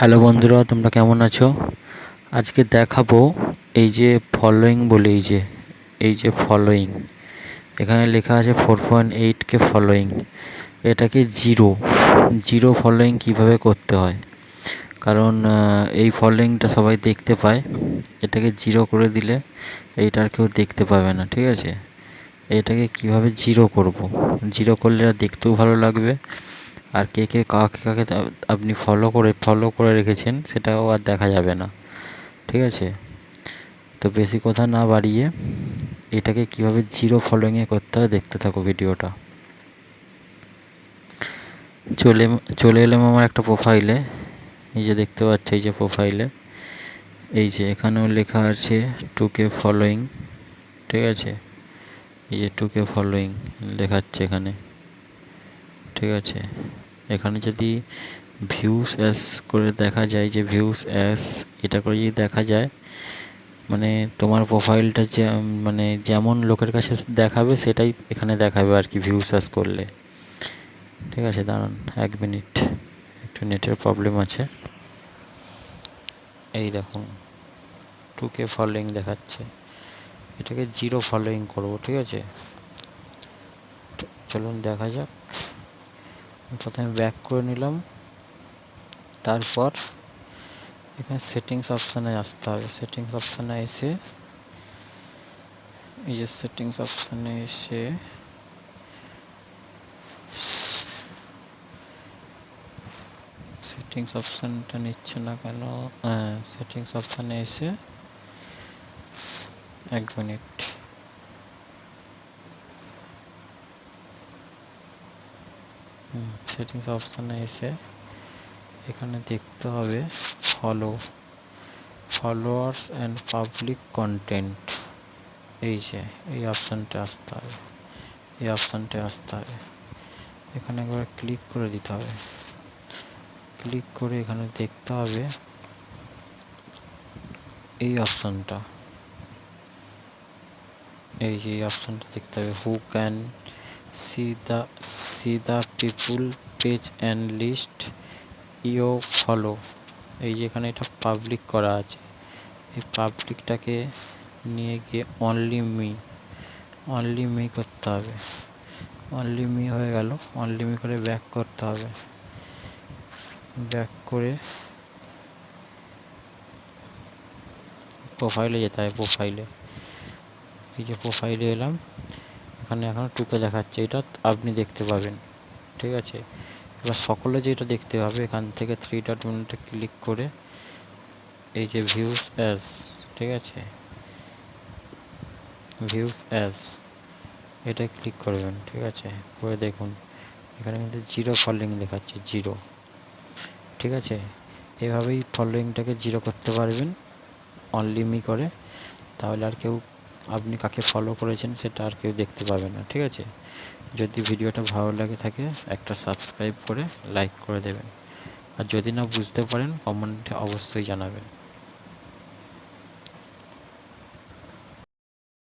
Hello বন্ধুরা, তোমরা কেমন আছো? আজকে দেখাবো এই যে ফলোয়িং বলে, এই যে এই যে ফলোয়িং এখানে লেখা আছে ফোর পয়েন্ট এইট কে ফলোয়িং এটাকে জিরো জিরো ফলোয়িং কীভাবে করতে হয়? কারণ এই ফলোয়িংটা সবাই দেখতে পায়। এটাকে জিরো করে দিলে এইটা আর কেউ দেখতে পাবে না, ঠিক আছে? এটাকে কীভাবে জিরো করব? জিরো করলে দেখতেও ভালো লাগবে। আর কে কে কাকে কাকে আপনি ফলো করে ফলো করে রেখেছেন সেটাও আর দেখা যাবে না। ঠিক আছে? তো বেশি কথা না বাড়িয়ে এটাকে কীভাবে জিরো ফলোয়িংয়ে করতে হয় দেখতে থাকো ভিডিওটা। চলে চলে এলাম আমার একটা প্রোফাইলে এই যে দেখতে পাচ্ছি, এই যে প্রোফাইলে এই যে এখানেও লেখা আছে টু কে ফলোয়িং ঠিক আছে? এই যে টু কে ফলোয়িং লেখাচ্ছে এখানে। ঠিক আছে। এখানে যদি ভিউস অ্যাস করে দেখা যায় যে ভিউস অ্যাস এটা করে যদি দেখা যায় মানে তোমার প্রোফাইলটা যে মানে যেমন লোকের কাছে দেখাবে সেটাই এখানে দেখাবে আর কি ভিউস অ্যাস করলে। ঠিক আছে, দাঁড়ান এক মিনিট একটু নেটের প্রবলেম আছে। এই দেখুন টু কে ফলোয়িং দেখাচ্ছে। এটাকে জিরো ফলোয়িং করব, ঠিক আছে? চলুন দেখা যাক। প্রথমে ব্যাক করে নিলাম। তারপর এখানে সেটিংস অপশানে আসতে হবে। সেটিংস অপশানে এসে, এই যে সেটিংস অপশানে এসে সেটিংস অপশানটা নিচ্ছে না কেন? হ্যাঁ সেটিংস অপশানে এসে এক মিনিট। সেটিংস অপশানে এসে এখানে দেখতে হবে follow followers and public content এই যে, এই অপশানটা আসতে হবে, এই অপশানটা আসতে হবে। এখানে একবার ক্লিক করে দিতে হবে। ক্লিক করে এখানে দেখতে হবে এই অপশানটা। এই যে, এই অপশানটা দেখতে হবে। Who can see the see the people page and list you follow এই যেখানে এটা পাবলিক করা আছে। এই পাবলিকটাকে নিয়ে গিয়ে অনলি মি অনলি মি করতে হবে। অনলি মি হয়ে গেল। অনলি মি করে ব্যাক করতে হবে। ব্যাক করে প্রোফাইলে যেতে হবে প্রোফাইলে এই যে প্রোফাইলে এলাম। এখানে এখন টুকে দেখাচ্ছে, এটা আপনি দেখতে পাবেন, ঠিক আছে? এবার সকলে যেটা দেখতে হবে এখান থেকে থ্রি ডট মিনিটে ক্লিক করে এই যে ভিউস অ্যাস ঠিক আছে? ভিউস অ্যাস এটা ক্লিক করবেন, ঠিক আছে? করে দেখুন, এখানে কিন্তু জিরো ফলোয়িং দেখাচ্ছে জিরো ঠিক আছে? এভাবেই ফলোয়িংটাকে জিরো করতে পারবেন অনলি মি করে, তাহলে আর কেউ আপনি কাকে ফলো করেছেন সেটা আর কেউ দেখতে পাবে না, ঠিক আছে? যদি ভিডিওটা ভালো লাগে থাকে, একটা সাবস্ক্রাইব করে লাইক করে দেবেন। আর যদি না বুঝতে পারেন কমেন্টে অবশ্যই জানাবেন।